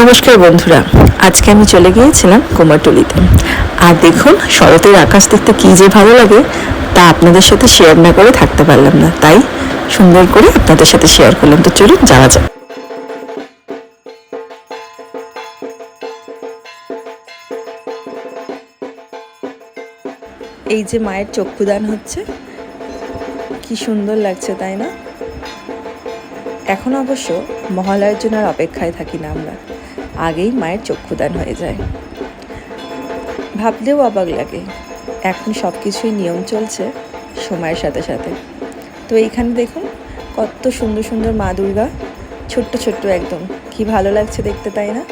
নমস্কার বন্ধুরা, আজকে আমি চলে গিয়েছিলাম কুমারটুলিতে। আর দেখুন, শরতের আকাশ দেখতে কী যে ভালো লাগে, তা আপনাদের সাথে শেয়ার না করে থাকতে পারলাম না। তাই সুন্দর করে আপনাদের সাথে শেয়ার করলাম। তো চলুন, যাওয়া যাক। এই যে মায়ের চক্ষুদান হচ্ছে, কি সুন্দর লাগছে, তাই না? এখন অবশ্য মহালয়ের জন্য আর অপেক্ষায় থাকি না আমরা। আগেই মায়ের চক্ষুদান হয়ে যায়। ভাবলেও অবাক লাগে, এখন সব কিছুই নিয়ম চলছে সময়ের সাথে সাথে। তো এইখানে দেখুন, কত সুন্দর সুন্দর মা দুর্গা, ছোট্ট ছোট্ট একদম। কি ভালো লাগছে দেখতে, তাই না?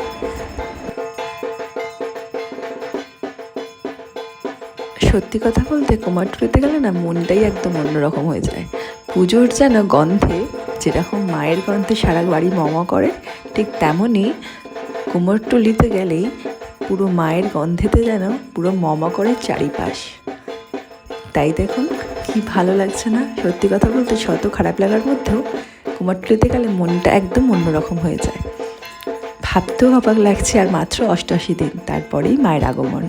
সত্যি কথা বলতে কুমারটুলিতে গেলে না মনটাই একদম অন্যরকম হয়ে যায়। পুজোর যেন গন্ধে যেরকম মায়ের গন্ধে সারা বাড়ি মমা করে, ঠিক তেমনই কুমোরটুলিতে গেলেই পুরো মায়ের গন্ধেতে যেন পুরো মমা করে চারিপাশ। তাই দেখুন, কি ভালো লাগছে না? সত্যি কথা বলতে শত খারাপ লাগার মধ্যেও কুমারটুলিতে গেলে মনটা একদম অন্যরকম হয়ে যায়। ভাবতেও অবাক লাগছে আর মাত্র অষ্টআশি দিন, তারপরেই মায়ের আগমন।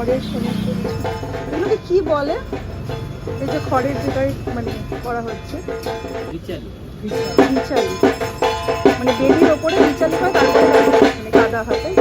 খড়ের সমস্ত কিছু। এগুলোকে কি বলে? এই যে খড়ের যেটা মানে করা হচ্ছে। বিচালি। মানে বেদির ওপরে বিচালি হয় তারপরে মানে কাদা হয় তাই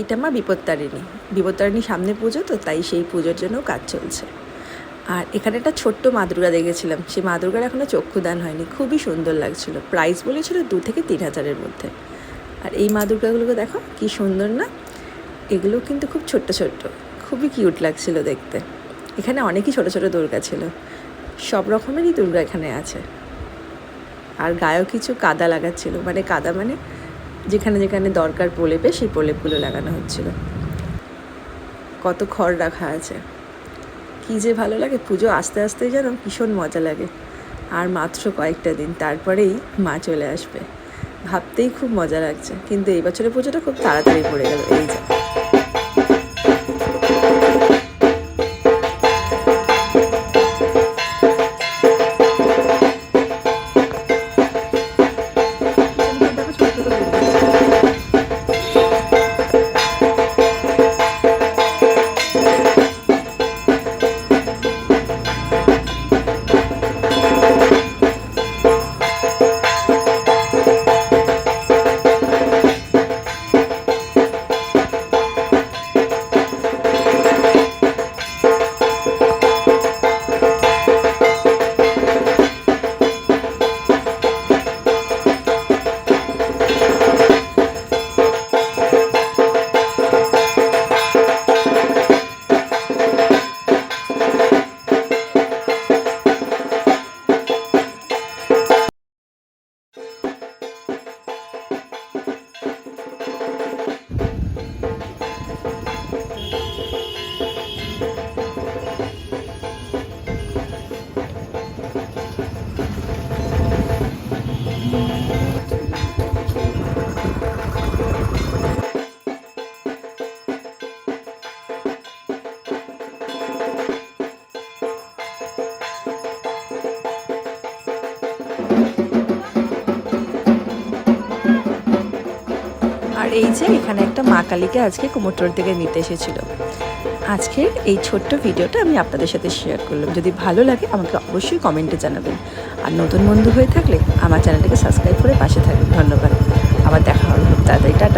এইটা মা বিপত্তারিণী। বিপত্তারিণী সামনে পুজো, তো তাই সেই পুজোর জন্য কাজ চলছে। আর এখানে একটা ছোট্ট মা দুর্গা দেখেছিলাম। সেই মা দুর্গার এখনও চক্ষুদান হয়নি। খুবই সুন্দর লাগছিল। প্রাইস বলেছিল দু থেকে তিন হাজারের মধ্যে। আর এই মা দুর্গাগুলোকে দেখো, কি সুন্দর না? এগুলো কিন্তু খুব ছোট্ট ছোট্ট। খুবই কিউট লাগছিল দেখতে। এখানে অনেকই ছোট ছোট দুর্গা ছিল। সব রকমেরই দুর্গা এখানে আছে। আর গায়েও কিছু কাদা লাগাচ্ছিল। মানে কাদা মানে যেখানে যেখানে দরকার প্রলেপে সেই প্রলেপগুলো লাগানো হচ্ছিল। কত খড় রাখা আছে। কী যে ভালো লাগে, পুজো আস্তে আস্তে যেন ভীষণ মজা লাগে। আর মাত্র কয়েকটা দিন, তারপরেই মা চলে আসবে। ভাবতেই খুব মজা লাগছে, কিন্তু এই বছরের পুজোটা খুব তাড়াতাড়ি পড়ে গেল, এই যা। এই যে এখানে একটা মা কালীকে আজকে কুমোরটোর থেকে নিতে এসেছিল। আজকে এই ছোট্ট ভিডিওটা আমি আপনাদের সাথে শেয়ার করলাম। যদি ভালো লাগে, আমাকে অবশ্যই কমেন্টে জানাবেন। আর নতুন বন্ধু হয়ে থাকলে আমার চ্যানেলটাকে সাবস্ক্রাইব করে পাশে থাকবেন। ধন্যবাদ। আবার দেখা হবে। তাড়াতাড়ি, টাটা।